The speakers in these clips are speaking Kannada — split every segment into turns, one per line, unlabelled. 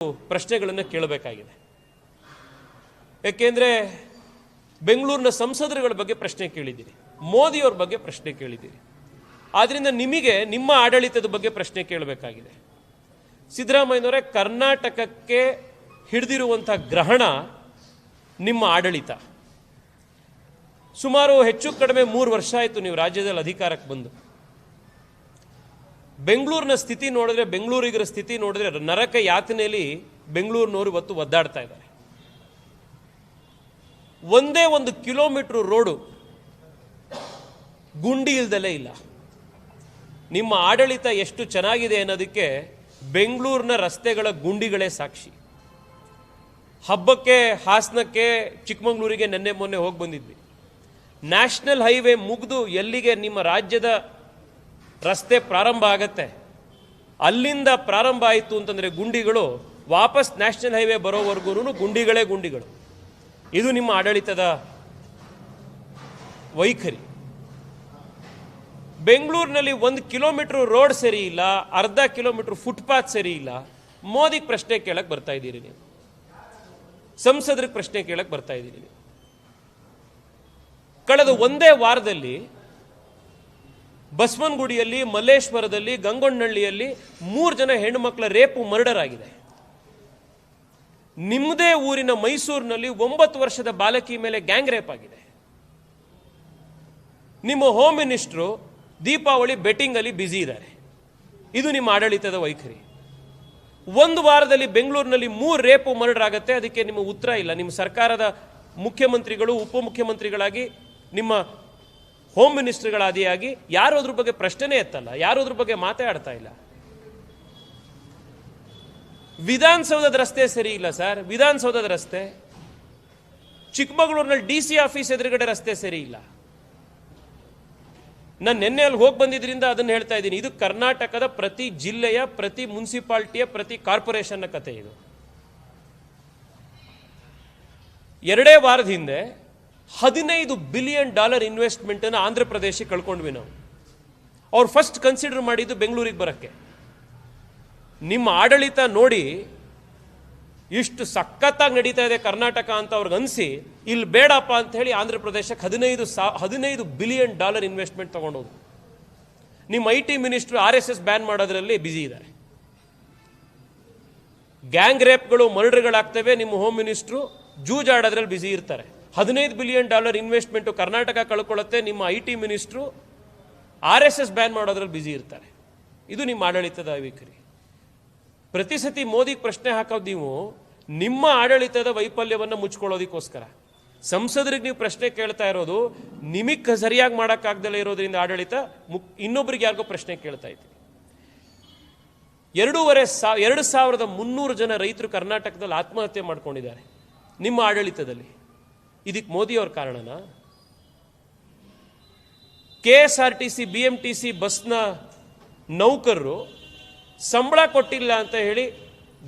ಪ್ರಶ್ನೆಗಳನ್ನು ಕೇಳಬೇಕಾಗಿದೆ. ಏಕೆಂದರೆ ಬೆಂಗಳೂರಿನ ಸಂಸದರುಗಳ ಬಗ್ಗೆ ಪ್ರಶ್ನೆ ಕೇಳಿದ್ದೀರಿ, ಮೋದಿಯವ್ರ ಬಗ್ಗೆ ಪ್ರಶ್ನೆ ಕೇಳಿದ್ದೀರಿ. ಆದ್ದರಿಂದ ನಿಮಗೆ ನಿಮ್ಮ ಆಡಳಿತದ ಬಗ್ಗೆ ಪ್ರಶ್ನೆ ಕೇಳಬೇಕಾಗಿದೆ. ಸಿದ್ದರಾಮಯ್ಯನವರೇ, ಕರ್ನಾಟಕಕ್ಕೆ ಹಿಡಿದಿರುವಂಥ ಗ್ರಹಣ ನಿಮ್ಮ ಆಡಳಿತ. ಸುಮಾರು ಹೆಚ್ಚು ಕಡಿಮೆ ಮೂರು ವರ್ಷ ಆಯಿತು ನೀವು ರಾಜ್ಯದಲ್ಲಿ ಅಧಿಕಾರಕ್ಕೆ ಬಂದು. ಬೆಂಗಳೂರಿನ ಸ್ಥಿತಿ ನೋಡಿದ್ರೆ, ಬೆಂಗಳೂರಿಗರ ಸ್ಥಿತಿ ನೋಡಿದ್ರೆ ನರಕ ಯಾತನೆಯಲ್ಲಿ ಬೆಂಗಳೂರಿನವರು ಇವತ್ತು ಒದ್ದಾಡ್ತಾ ಇದ್ದಾರೆ. ಒಂದೇ ಒಂದು ಕಿಲೋಮೀಟ್ರ್ ರೋಡು ಗುಂಡಿ ಇಲ್ದಲೇ ಇಲ್ಲ. ನಿಮ್ಮ ಆಡಳಿತ ಎಷ್ಟು ಚೆನ್ನಾಗಿದೆ ಅನ್ನೋದಕ್ಕೆ ಬೆಂಗಳೂರಿನ ರಸ್ತೆಗಳ ಗುಂಡಿಗಳೇ ಸಾಕ್ಷಿ. ಹಬ್ಬಕ್ಕೆ, ಹಾಸನಕ್ಕೆ, ಚಿಕ್ಕಮಗಳೂರಿಗೆ ನೆನ್ನೆ ಮೊನ್ನೆ ಹೋಗಿ ಬಂದಿದ್ವಿ. ನ್ಯಾಷನಲ್ ಹೈವೇ ಮುಗಿದು ಎಲ್ಲಿಗೆ ನಿಮ್ಮ ರಾಜ್ಯದ ರಸ್ತೆ ಪ್ರಾರಂಭ ಆಗತ್ತೆ. ಅಲ್ಲಿಂದ ಪ್ರಾರಂಭ ಆಯಿತು ಅಂತಂದರೆ ಗುಂಡಿಗಳು ವಾಪಸ್ ನ್ಯಾಷನಲ್ ಹೈವೇ ಬರೋವರೆಗೂ ಗುಂಡಿಗಳೇ ಗುಂಡಿಗಳು. ಇದು ನಿಮ್ಮ ಆಡಳಿತದ ವೈಖರಿ. ಬೆಂಗಳೂರಿನಲ್ಲಿ ಒಂದು ಕಿಲೋಮೀಟರ್ ರೋಡ್ ಸರಿ ಇಲ್ಲ, ಅರ್ಧ ಕಿಲೋಮೀಟರ್ ಫುಟ್ಪಾತ್ ಸರಿ ಇಲ್ಲ. ಮೋದಿಗೆ ಪ್ರಶ್ನೆ ಕೇಳಕ್ಕೆ ಬರ್ತಾ ಇದ್ದೀರಿ ನೀವು. ಸಂಸದರಿಗೆ ಪ್ರಶ್ನೆ ಕೇಳಕ್ಕೆ ಬರ್ತಾ ಇದ್ದೀರಿ ನೀವು. ಕಳೆದ ಒಂದೇ ವಾರದಲ್ಲಿ ಬಸವನಗುಡಿಯಲ್ಲಿ, ಮಲ್ಲೇಶ್ವರದಲ್ಲಿ ಗಂಗೊಣ್ಣಹಳ್ಳಿಯಲ್ಲಿ ಮೂರು ಜನ ಹೆಣ್ಣುಮಕ್ಕಳ ರೇಪು ಮರ್ಡರ್ ಆಗಿದೆ ನಿಮ್ಮದೇ ಊರಿನ ಮೈಸೂರಿನಲ್ಲಿ ಒಂಬತ್ತು ವರ್ಷದ ಬಾಲಕಿ ಮೇಲೆ ಗ್ಯಾಂಗ್ ರೇಪ್ ಆಗಿದೆ. ನಿಮ್ಮ ಹೋಮ್ ಮಿನಿಸ್ಟ್ರು ದೀಪಾವಳಿ ಬೆಟ್ಟಿಂಗಲ್ಲಿ ಬ್ಯುಸಿ ಇದ್ದಾರೆ. ಇದು ನಿಮ್ಮ ಆಡಳಿತದ ವೈಖರಿ. ಒಂದು ವಾರದಲ್ಲಿ ಬೆಂಗಳೂರಿನಲ್ಲಿ ಮೂರು ರೇಪು ಮರ್ಡರ್ ಆಗುತ್ತೆ, ಅದಕ್ಕೆ ನಿಮ್ಮ ಉತ್ತರ ಇಲ್ಲ. ನಿಮ್ಮ ಸರ್ಕಾರದ ಮುಖ್ಯಮಂತ್ರಿಗಳು, ಉಪಮುಖ್ಯಮಂತ್ರಿಗಳಾಗಿ ನಿಮ್ಮ ಹೋಮ್ ಮಿನಿಸ್ಟರ್ಗಳಾದಿಯಾಗಿ ಯಾರು ಅದ್ರ ಬಗ್ಗೆ ಪ್ರಶ್ನೆನೇ ಎತ್ತಲ್ಲ ಯಾರು ಅದ್ರ ಬಗ್ಗೆ ಮಾತಾಡ್ತಾ ಇಲ್ಲ. ವಿಧಾನಸೌಧದ ರಸ್ತೆ ಸರಿ ಇಲ್ಲ ಸರ್, ವಿಧಾನಸೌಧದ ರಸ್ತೆ. ಚಿಕ್ಕಮಗಳೂರಿನಲ್ಲಿ ಡಿ ಸಿ ಆಫೀಸ್ ಎದುರುಗಡೆ ರಸ್ತೆ ಸರಿ ಇಲ್ಲ. ನಾನು ನಿನ್ನೆ ಅಲ್ಲಿ ಹೋಗಿ ಬಂದಿದ್ರಿಂದ ಅದನ್ನು ಹೇಳ್ತಾ ಇದ್ದೀನಿ, ಇದು ಕರ್ನಾಟಕದ ಪ್ರತಿ ಜಿಲ್ಲೆಯ, ಪ್ರತಿ ಮುನ್ಸಿಪಾಲ್ಟಿಯ, ಪ್ರತಿ ಕಾರ್ಪೊರೇಷನ್ನ ಕತೆ ಇದು. ಎರಡೇ ವಾರದ ಹಿಂದೆ ಹದಿನೈದು ಬಿಲಿಯನ್ ಡಾಲರ್ ಇನ್ವೆಸ್ಟ್ಮೆಂಟ್ ಅನ್ನು ಆಂಧ್ರ ಪ್ರದೇಶಕ್ಕೆ ಕಳ್ಕೊಂಡ್ವಿ ನಾವು. ಅವ್ರು ಫಸ್ಟ್ ಕನ್ಸಿಡರ್ ಮಾಡಿದ್ದು ಬೆಂಗಳೂರಿಗೆ ಬರೋಕ್ಕೆ. ನಿಮ್ಮ ಆಡಳಿತ ನೋಡಿ ಇಷ್ಟು ಸಖತ್ತಾಗಿ ನಡೀತಾ ಇದೆ ಕರ್ನಾಟಕ ಅಂತ ಅವ್ರಿಗೆ ಅನಿಸಿ ಇಲ್ಲಿ ಬೇಡಪ್ಪ ಅಂತ ಹೇಳಿ ಆಂಧ್ರ ಪ್ರದೇಶಕ್ಕೆ ಹದಿನೈದು ಸಾ, ಹದಿನೈದು ಬಿಲಿಯನ್ ಡಾಲರ್ ಇನ್ವೆಸ್ಟ್ಮೆಂಟ್ ತೊಗೊಂಡೋದು ನಿಮ್ಮ I T minister R S S ban ಮಾಡೋದ್ರಲ್ಲಿ ಬ್ಯುಸಿ ಇದ್ದಾರೆ ಗ್ಯಾಂಗ್ ರೇಪ್ಗಳು, ಮರ್ಡರ್ಗಳಾಗ್ತವೆ, ನಿಮ್ಮ ಹೋಮ್ ಮಿನಿಸ್ಟ್ರು ಜೂಜಾಡೋದ್ರಲ್ಲಿ ಬ್ಯುಸಿ ಇರ್ತಾರೆ. ಹದಿನೈದು ಬಿಲಿಯನ್ ಡಾಲರ್ ಇನ್ವೆಸ್ಟ್ಮೆಂಟು ಕರ್ನಾಟಕ ಕಳ್ಕೊಳ್ಳುತ್ತೆ. ನಿಮ್ಮ I T minister R S S ban ಮಾಡೋದ್ರಲ್ಲಿ ಬ್ಯುಸಿ ಇರ್ತಾರೆ. ಇದು ನಿಮ್ಮ ಆಡಳಿತದ ವೈಖರಿ ಪ್ರತಿ ಸತಿ ಮೋದಿಗೆ ಪ್ರಶ್ನೆ ಹಾಕೋದು ನೀವು, ನಿಮ್ಮ ಆಡಳಿತದ ವೈಫಲ್ಯವನ್ನು ಮುಚ್ಕೊಳ್ಳೋದಕ್ಕೋಸ್ಕರ. ಸಂಸದರಿಗೆ ನೀವು ಪ್ರಶ್ನೆ ಕೇಳ್ತಾ ಇರೋದು, ನಿಮಗೆ ಸರಿಯಾಗಿ ಮಾಡೋಕ್ಕಾಗ್ದಲೇ ಇರೋದ್ರಿಂದ ಆಡಳಿತ, ಮುಕ್ ಇನ್ನೊಬ್ರಿಗೆ ಯಾರಿಗೋ ಪ್ರಶ್ನೆ ಕೇಳ್ತಾ ಇದ್ದೀವಿ ಎರಡೂವರೆ ಸಾ, ಎರಡು ಸಾವಿರದ ಮುನ್ನೂರು ಜನ ರೈತರು ಕರ್ನಾಟಕದಲ್ಲಿ ಆತ್ಮಹತ್ಯೆ ಮಾಡ್ಕೊಂಡಿದ್ದಾರೆ. ನಿಮ್ಮ ಆಡಳಿತದಲ್ಲಿ. ಇದಕ್ಕೆ ಮೋದಿಯವ್ರ ಕಾರಣನಾ? K S R T C B M T C ಬಸ್ನ ನೌಕರರು ಸಂಬಳ ಕೊಟ್ಟಿಲ್ಲ ಅಂತ ಹೇಳಿ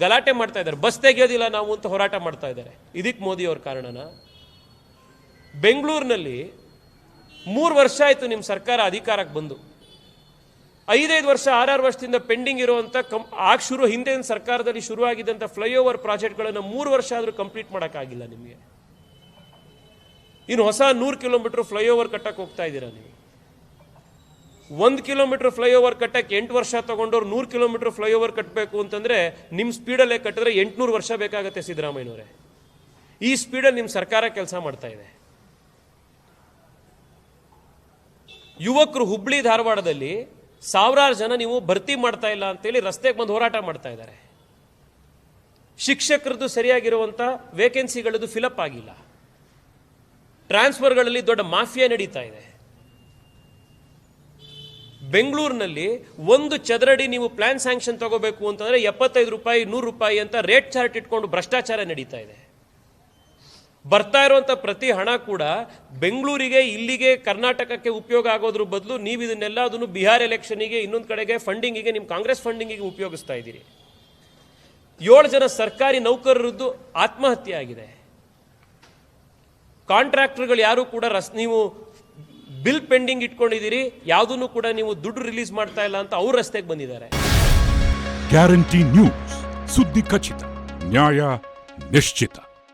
ಗಲಾಟೆ ಮಾಡ್ತಾ ಇದ್ದಾರೆ. ಬಸ್ ತೆಗೆಯೋದಿಲ್ಲ ನಾವು ಅಂತ ಹೋರಾಟ ಮಾಡ್ತಾ ಇದ್ದಾರೆ. ಇದಕ್ಕೆ ಮೋದಿಯವ್ರ ಕಾರಣನ? ಬೆಂಗಳೂರಿನಲ್ಲಿ ಮೂರು ವರ್ಷ ಆಯಿತು ನಿಮ್ಮ ಸರ್ಕಾರ ಅಧಿಕಾರಕ್ಕೆ ಬಂದು. ಐದೈದು ವರ್ಷ, ಆರಾರು ವರ್ಷದಿಂದ ಪೆಂಡಿಂಗ್ ಇರುವಂಥ ಕಂ, ಆಗ ಶುರು ಹಿಂದಿನ ಸರ್ಕಾರದಲ್ಲಿ ಶುರುವಾಗಿದ್ದಂಥ ಫ್ಲೈಓವರ್ ಪ್ರಾಜೆಕ್ಟ್ಗಳನ್ನು ಮೂರು ವರ್ಷ ಆದರೂ ಕಂಪ್ಲೀಟ್ ಮಾಡೋಕ್ಕಾಗಿಲ್ಲ ನಿಮಗೆ. ಇನ್ನು ಹೊಸ ನೂರು ಕಿಲೋಮೀಟರ್ ಫ್ಲೈಓವರ್ ಕಟ್ಟಕ್ಕೆ ಹೋಗ್ತಾ ಇದ್ದೀರಾ ನೀವು? ಒಂದು ಕಿಲೋಮೀಟರ್ ಫ್ಲೈಓವರ್ ಕಟ್ಟಕ್ಕೆ ಎಂಟು ವರ್ಷ ತಗೊಂಡವ್ರು ನೂರು ಕಿಲೋಮೀಟರ್ ಫ್ಲೈಓವರ್ ಕಟ್ಟಬೇಕು ಅಂತಂದರೆ ನಿಮ್ಮ ಸ್ಪೀಡಲ್ಲೇ ಕಟ್ಟಿದ್ರೆ ಎಂಟುನೂರು ವರ್ಷ ಬೇಕಾಗುತ್ತೆ ಸಿದ್ದರಾಮಯ್ಯನವರೇ. ಈ ಸ್ಪೀಡಲ್ಲಿ ನಿಮ್ಮ ಸರ್ಕಾರ ಕೆಲಸ ಮಾಡ್ತಾ ಇದೆ. ಯುವಕರು ಹುಬ್ಳಿ ಧಾರವಾಡದಲ್ಲಿ ಸಾವಿರಾರು ಜನ ನೀವು ಭರ್ತಿ ಮಾಡ್ತಾ ಇಲ್ಲ ಅಂತೇಳಿ ರಸ್ತೆಗೆ ಬಂದು ಹೋರಾಟ ಮಾಡ್ತಾ ಇದ್ದಾರೆ. ಶಿಕ್ಷಕರದ್ದು ಸರಿಯಾಗಿರುವಂಥ ವೇಕೆನ್ಸಿಗಳದ್ದು ಫಿಲಪ್ ಆಗಿಲ್ಲ. ಟ್ರಾನ್ಸ್ಫರ್ಗಳಲ್ಲಿ ದೊಡ್ಡ ಮಾಫಿಯಾ ನಡೀತಾ ಇದೆ. ಬೆಂಗಳೂರಿನಲ್ಲಿ ಒಂದು ಚದರಡಿ ನೀವು ಪ್ಲಾನ್ ಸ್ಯಾಂಕ್ಷನ್ ತಗೋಬೇಕು ಅಂತಂದರೆ ಎಪ್ಪತ್ತೈದು ರೂಪಾಯಿ, ನೂರು ರೂಪಾಯಿ ಅಂತ ರೇಟ್ ಚಾರ್ಟ್ ಇಟ್ಕೊಂಡು ಭ್ರಷ್ಟಾಚಾರ ನಡೀತಾ ಇದೆ. ಬರ್ತಾ ಇರುವಂಥ ಪ್ರತಿ ಹಣ ಕೂಡ ಬೆಂಗಳೂರಿಗೆ, ಇಲ್ಲಿಗೆ, ಕರ್ನಾಟಕಕ್ಕೆ ಉಪಯೋಗ ಆಗೋದ್ರ ಬದಲು ನೀವು ಇದನ್ನೆಲ್ಲ ಅದನ್ನು ಬಿಹಾರ್ ಎಲೆಕ್ಷನಿಗೆ, ಇನ್ನೊಂದು ಕಡೆಗೆ ಫಂಡಿಂಗಿಗೆ ನಿಮ್ಮ ಕಾಂಗ್ರೆಸ್ ಫಂಡಿಂಗಿಗೆ ಉಪಯೋಗಿಸ್ತಾ ಇದ್ದೀರಿ. ಏಳು ಜನ ಸರ್ಕಾರಿ ನೌಕರರದ್ದು ಆತ್ಮಹತ್ಯೆ ಆಗಿದೆ. ಕಾಂಟ್ರಾಕ್ಟರ್ಗಳು ಯಾರು ಕೂಡ ರಸ್, ನೀವು ಬಿಲ್ ಪೆಂಡಿಂಗ್ ಇಟ್ಕೊಂಡಿದ್ದೀರಿ, ಯಾವುದನ್ನು ಕೂಡ ನೀವು ದುಡ್ಡು ರಿಲೀಸ್ ಮಾಡ್ತಾ ಇಲ್ಲ ಅಂತ ಅವ್ರ ರಸ್ತೆಗೆ ಬಂದಿದ್ದಾರೆ.
ಗ್ಯಾರಂಟಿ ನ್ಯೂಸ್, ಸುದ್ದಿ ಖಚಿತ, ನ್ಯಾಯ ನಿಶ್ಚಿತ.